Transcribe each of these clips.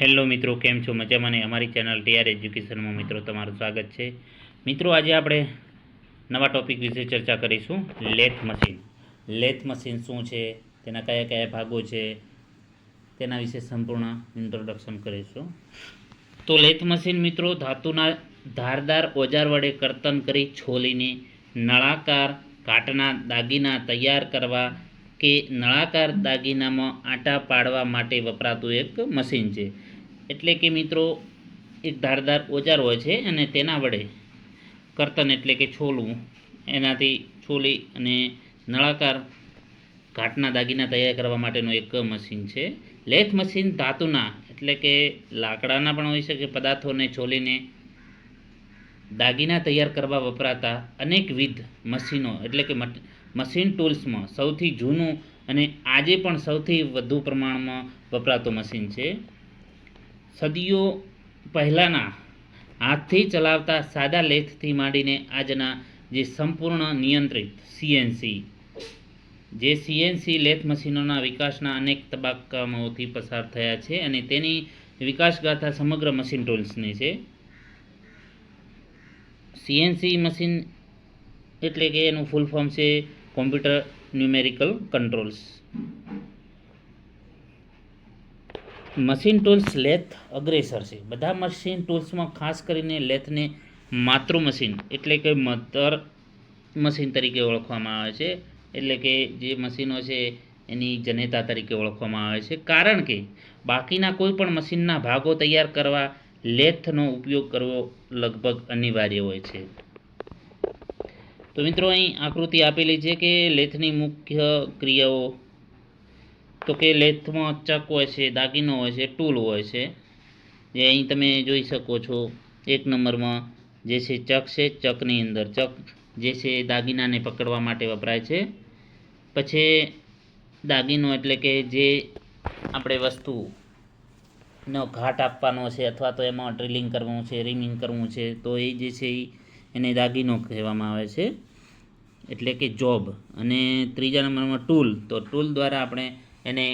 Hello મિત્રો, કેમ છો? મજામાં ને? અમારી ચેનલ ટીઆર એજ્યુકેશનમાં મિત્રો તમારું સ્વાગત છે. મિત્રો, આજે આપણે નવા ટોપિક વિશે ચર્ચા કરીશું, લેથ મશીન. લેથ મશીન શું છે? તેના કયા કયા ભાગો છે? તેના વિશે સંપૂર્ણ ઇન્ટ્રોડક્શન કરીશું. તો લેથ મશીન મિત્રો, ધાતુના ધારદાર ઓજાર વડે કર્તન કરી છોલીને નળાકાર કાટના દાગીના તૈયાર કરવા કે નળાકાર દાગીનામાં આટા પાડવા માટે વપરાતું એક મશીન છે. એટલે કે મિત્રો, એક ધારદાર ઓજાર હોય છે અને તેના વડે કરતન એટલે કે છોલું એનાથી છોલી અને નળાકાર ઘાટના દાગીના તૈયાર કરવા માટેનું એક મશીન છે. લેથ મશીન ધાતુના એટલે કે લાકડાના પણ હોઈ શકે પદાર્થોને છોલીને દાગીના તૈયાર કરવા વપરાતા અનેકવિધ મશીનો એટલે કે મશીન ટૂલ્સમાં સૌથી જૂનું અને આજે પણ સૌથી વધુ પ્રમાણમાં વપરાતું મશીન છે. સદીઓ પહેલાંના હાથથી ચલાવતા સાદા લેથથી માંડીને આજના જે સંપૂર્ણ નિયંત્રિત સીએનસી જે સીએનસી લેથ મશીનોના વિકાસના અનેક તબક્કાઓથી પસાર થયા છે અને તેની વિકાસગાથા સમગ્ર મશીન ટૂલ્સની છે. સીએનસી મશીન એટલે કે એનું ફૂલ ફોર્મ છે computer numerical controls. Machine tools lathe અગ્રેસર છે. બધા મશીન ટૂલ્સમાં ખાસ કરીને લેથને માતૃ મશીન એટલે કે મધર મશીન તરીકે ઓળખવામાં આવે છે. એટલે કે જે મશીનો છે એની જનેતા તરીકે ઓળખવામાં આવે છે. કારણ કે બાકીના કોઈ પણ મશીનના ભાગો તૈયાર કરવા લેથનો ઉપયોગ કરવો લગભગ અનિવાર્ય હોય છે. તો મિત્રો અહીં આકૃતિ આપેલી છે કે લેથની મુખ્ય ક્રિયાઓ તો કે લેથમાં ચક હોય છે, દાગીનો હોય છે, ટૂલ હોય છે. જે અહીં તમે જોઈ શકો છો, એક નંબરમાં જે છે ચક છે, ચકની અંદર ચક જે છે દાગીનાને પકડવા માટે વપરાય છે. પછી દાગીનો એટલે કે જે આપણે વસ્તુ નો ઘાટ આપવાનો છે અથવા તો એમાં ડ્રિલિંગ કરવું છે રિમિંગ કરવું છે, તો એ જે છે એને દાગીનો કહેવામાં આવે છે. એટલે કે જોબ. અને ત્રીજા નંબરમાં ટૂલ. તો ટૂલ દ્વારા આપણે એને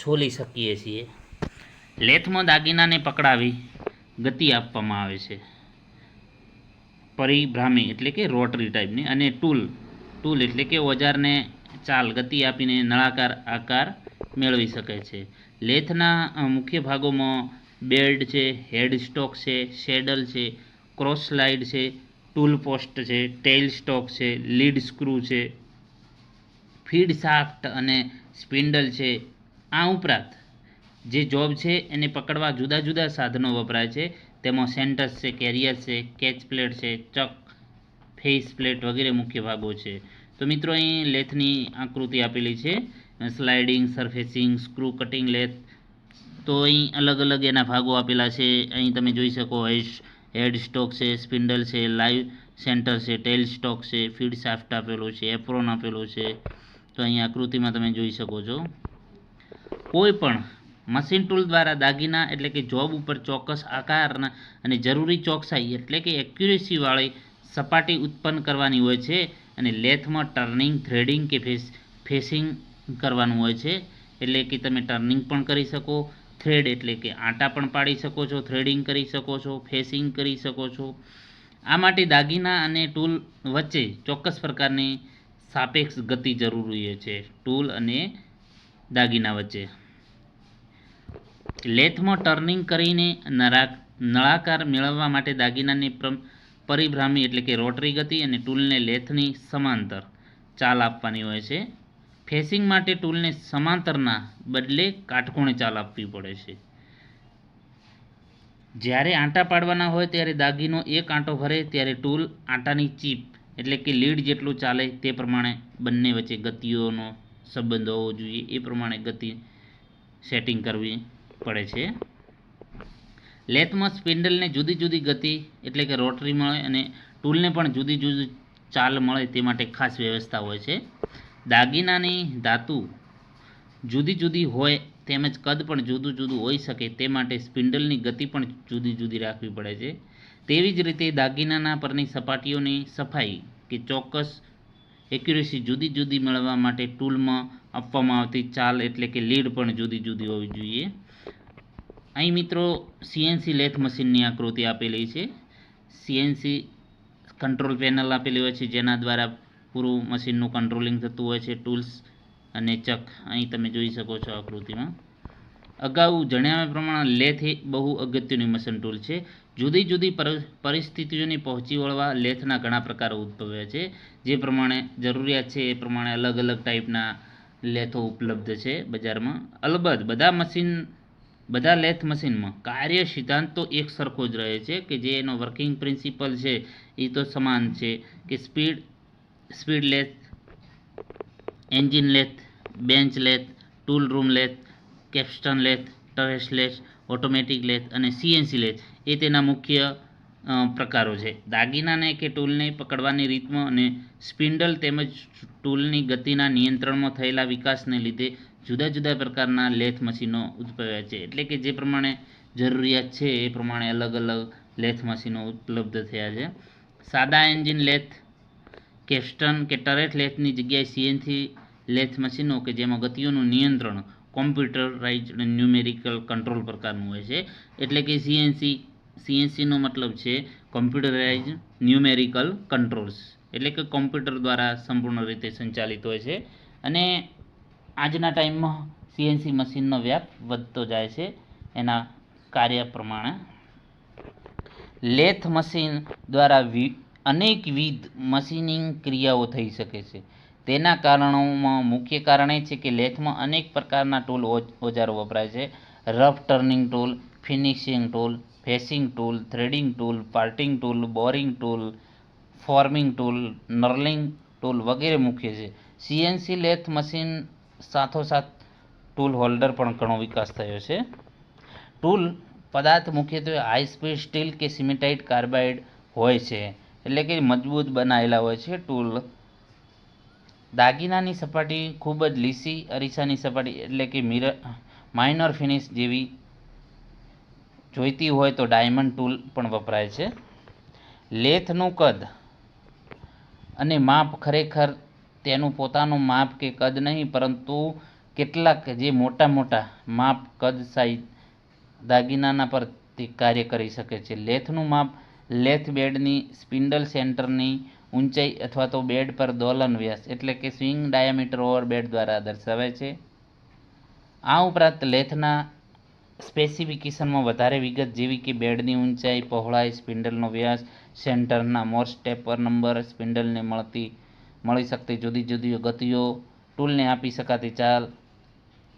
છોલી શકીએ છીએ. લેથમાં દાગીનાને પકડાવી ગતિ આપવામાં આવે છે. પરિભ્રામી એટલે કે રોટરી ટાઈપની અને ટૂલ ટૂલ એટલે કે ઓજારને ચાલ, ગતિ આપીને નળાકાર આકાર મેળવી શકે છે. લેથના મુખ્ય ભાગોમાં બેલ્ડ છે હેડ છે, શેડલ છે, ક્રોસ સ્લાઇડ છે, ટૂલ પોસ્ટ છે, ટેઇલ સ્ટોક છે, લીડ સ્ક્રૂ છે ફીડ શાફ્ટ અને સ્પિન્ડલ છે, આ ઉપરાંત જે જોબ છે એને પકડવા જુદા જુદા સાધનો વપરાય છે. તેમાં સેન્ટર્સ છે, કેરિયર છે, કેચ પ્લેટ છે, ચક, ફેસ પ્લેટ વગેરે મુખ્ય ભાગો છે. તો મિત્રો, અહીં લેથની આકૃતિ આપેલી છે. Sliding, surfacing, screw cutting lathe. તો અહીં અલગ અલગ એના ભાગો આપેલા છે. અહીં તમે જોઈ શકો હેડ સ્ટોક છે, સ્પિન્ડલ છે, લાઈવ સેન્ટર છે ટેલ સ્ટોક છે, ફીડ સાફ્ટ આપેલો છે, એપ્રોન આપેલો છે. તો અહીં આકૃતિમાં તમે જોઈ શકો છો. કોઈ પણ મશીન ટૂલ દ્વારા દાગીના એટલે કે જોબ ઉપર ચોક્કસ આકારના અને જરૂરી ચોકસાઈ એટલે કે એક્યુરેસીવાળી સપાટી ઉત્પન્ન કરવાની હોય છે અને લેથમાં ટર્નિંગ થ્રેડિંગ કે ફેસ ફેસિંગ કરવાનું હોય છે. એટલે કે તમે ટર્નિંગ પણ કરી શકો થ્રેડ એટલે કે આંટા પણ પાડી શકો છો થ્રેડિંગ કરી શકો છો ફેસિંગ કરી શકો છો. આ માટે દાગીના અને ટૂલ વચ્ચે ચોક્કસ પ્રકારની સાપેક્ષ ગતિ જરૂરી છે. ટૂલ અને દાગીના વચ્ચે. લેથમાં ટર્નિંગ કરીને નળા નળાકાર મેળવવા માટે દાગીનાની પરિભ્રામી એટલે કે રોટરી ગતિ અને ટૂલને લેથની સમાંતર ચાલ આપવાની હોય છે. ફેસિંગ માટે ટૂલને સમાંતરના બદલે કાટખૂણે ચાલ આપવી પડે છે. જ્યારે આંટા પાડવાના હોય ત્યારે દાગીનો એક આંટો ભરે ત્યારે ટૂલ આંટાની ચીપ એટલે કે લીડ જેટલું ચાલે તે પ્રમાણે બંને વચ્ચે ગતિઓનો સંબંધ હોવો જોઈએ. એ પ્રમાણે ગતિ સેટિંગ કરવી પડે છે. લેથમાં સ્પિન્ડલને જુદી જુદી ગતિ એટલે કે રોટરી મળે અને ટૂલને પણ જુદી જુદી ચાલ મળે તે માટે ખાસ વ્યવસ્થા હોય છે. દાગીનાની ધાતુ જુદી જુદી હોય તેમજ કદ પણ જુદું જુદું હોઈ શકે તે માટે સ્પિન્ડલની ગતિ પણ જુદી જુદી રાખવી પડે છે. તેવી જ રીતે દાગીનાના પરની સપાટીઓની સફાઈ કે ચોક્કસ એક્યુરેસી જુદી જુદી મેળવવા માટે ટૂલમાં આપવામાં આવતી ચાલ એટલે કે લીડ પણ જુદી જુદી હોવી જોઈએ. અહીં મિત્રો સીએનસી લેથ મશીનની આકૃતિ આપેલી છે. સીએનસી કંટ્રોલ પેનલ આપેલી હોય છે, જેના દ્વારા પૂરું મશીનનું કંટ્રોલિંગ થતું હોય છે, ટૂલ્સ અને ચક. અહીં તમે જોઈ શકો છો આકૃતિમાં. અગાઉ જણાવ્યા પ્રમાણે લેથ એ બહુ અગત્યની મશીન ટૂલ છે. જુદી જુદી પર- પરિસ્થિતિઓને પહોંચી વળવા લેથના ઘણા પ્રકારો ઉદ્ભવ્યા છે. જે પ્રમાણે જરૂરિયાત છે એ પ્રમાણે અલગ અલગ ટાઈપના લેથો ઉપલબ્ધ છે બજારમાં. અલબત્ત બધા મશીન, બધા લેથ મશીનમાં કાર્ય સિદ્ધાંત તો એક સરખો જ રહે છે કે જે એનો વર્કિંગ પ્રિન્સિપલ છે એ તો સમાન છે કે speed speed lathe, engine lathe, bench lathe, tool room lathe capstan lathe ટવેસ lathe automatic lathe અને સીએનસી લેથ એ તેના મુખ્ય પ્રકારો છે. દાગીનાને કે ટૂલને પકડવાની રીતમાં અને સ્પિન્ડલ તેમજ ટૂલની ગતિના નિયંત્રણમાં થયેલા વિકાસને લીધે જુદા જુદા પ્રકારના લેથ મશીનો ઉદ્ભવ્યા છે. એટલે કે જે પ્રમાણે જરૂરિયાત છે એ પ્રમાણે અલગ અલગ લેથ મશીનો ઉપલબ્ધ થયા છે. સાદા એન્જિન લેથ કેસ્ટન કે ટરેટ લેથની જગ્યાએ સીએનસી લેથ મશીનો કે જેમાં ગતિઓનું નિયંત્રણ કોમ્પ્યુટરાઇઝ્ડ ન્યુમેરિકલ કંટ્રોલ પ્રકારનું હોય છે. એટલે કે સીએનસી સીએનસીનો મતલબ છે કોમ્પ્યુટરાઇઝ ન્યુમેરિકલ કંટ્રોલ્સ એટલે કે કોમ્પ્યુટર દ્વારા સંપૂર્ણ રીતે સંચાલિત હોય છે. અને આજના ટાઈમમાં સીએનસી મશીનનો વ્યાપ વધતો જાય છે. એના કાર્ય પ્રમાણે. લેથ મશીન દ્વારા અનેકવિધ મશીનિંગ ક્રિયાઓ થઈ શકે છે. તેના કારણોમાં મુખ્ય કારણ એ છે કે લેથમાં અનેક પ્રકારના ટૂલ ઓજ- ઓજારો વપરાય છે. Rough turning tool, finishing tool, facing tool, threading tool parting tool, boring tool, forming tool, knurling tool વગેરે મુખ્ય છે. સીએનસી લેથ મશીન સાથોસાથ ટૂલ હોલ્ડર પણ ઘણો વિકાસ થયો છે. ટૂલ પદાર્થ મુખ્યત્વે હાઈ સ્પીડ સ્ટીલ કે સિમેટાઇટ કાર્બાઇડ હોય છે. એટલે કે મજબૂત બનાવેલા હોય છે ટૂલ. દાગીનાની સપાટી ખૂબ જ લીસી, અરીસાની સપાટી એટલે કે મિરર માઇનર ફિનિશ જેવી જોઈતી હોય તો ડાયમંડ ટૂલ પણ વપરાય છે. લેથનું કદ અને માપ ખરેખર તેનું પોતાનું માપ કે કદ નહીં, પરંતુ કેટલાક જે મોટા મોટા માપ કદ સાઈઝ દાગીનાના પર તે કાર્ય કરી શકે છે. લેથનું માપ લેથ બેડની સ્પિન્ડલ સેન્ટરની ઊંચાઈ અથવા તો બેડ પર દોલન વ્યાસ, એટલે કે સ્વિંગ ડાયામીટર ઓવર બેડ દ્વારા દર્શાવાય છે. આ ઉપરાંત લેથના સ્પેસિફિકેશનમાં વધારે વિગત જેવી કે બેડની ઊંચાઈ, પહોળાઈ, સ્પિન્ડલનો વ્યાસ, સેન્ટરના મોર્સ ટેપર નંબર, સ્પિન્ડલને મળતી, મળી શકતી જુદી જુદી ગતિઓ, ટૂલને આપી શકાતી ચાલ,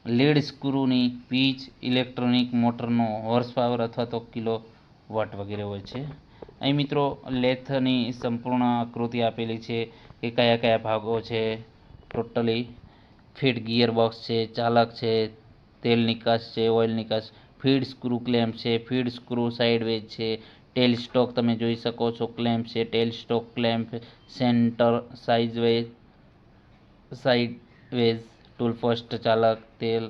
લીડ સ્ક્રૂની પીચ, ઇલેક્ટ્રોનિક મોટરનો હોર્સ પાવર અથવા તો કિલો વોટ વગેરે હોય છે. અહીં મિત્રો લેથની સંપૂર્ણ આકૃતિ આપેલી છે કે કયા કયા ભાગો છે. ટોટલી ફીડ ગિયર બોક્સ છે, ચાલક છે, તેલ નિકાસ છે ઓઇલ નિકાસ ફીડ સ્ક્રૂ ક્લેમ્પ છે ફીડ સ્ક્રૂ સાઇડવેજ છે ટેલ સ્ટોક તમે જોઈ શકો છો ક્લેમ્પ છે ટેલ સ્ટોક ક્લેમ્પ સેન્ટર સાઇઝવેજ સાઇડ વેજ ટૂલ પોસ્ટ ચાલક, તેલ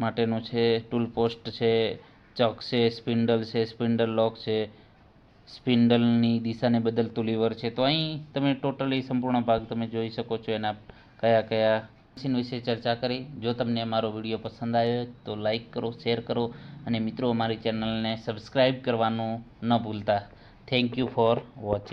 માટેનું છે ટૂલ પોસ્ટ છે, ચક છે સ્પિન્ડલ છે સ્પિન્ડલ લોક છે સ્પિન્ડલની દિશાને બદલતું લીવર છે. તો અહીં તમે ટોટલી સંપૂર્ણ ભાગ તમે જોઈ શકો છો એના કયા કયા મશીન વિશે ચર્ચા કરી. જો તમને અમારો વીડિયો પસંદ આવ્યો તો લાઇક કરો શેર કરો અને મિત્રો અમારી ચેનલને સબસ્ક્રાઈબ કરવાનું ન ભૂલતા. Thank you for watching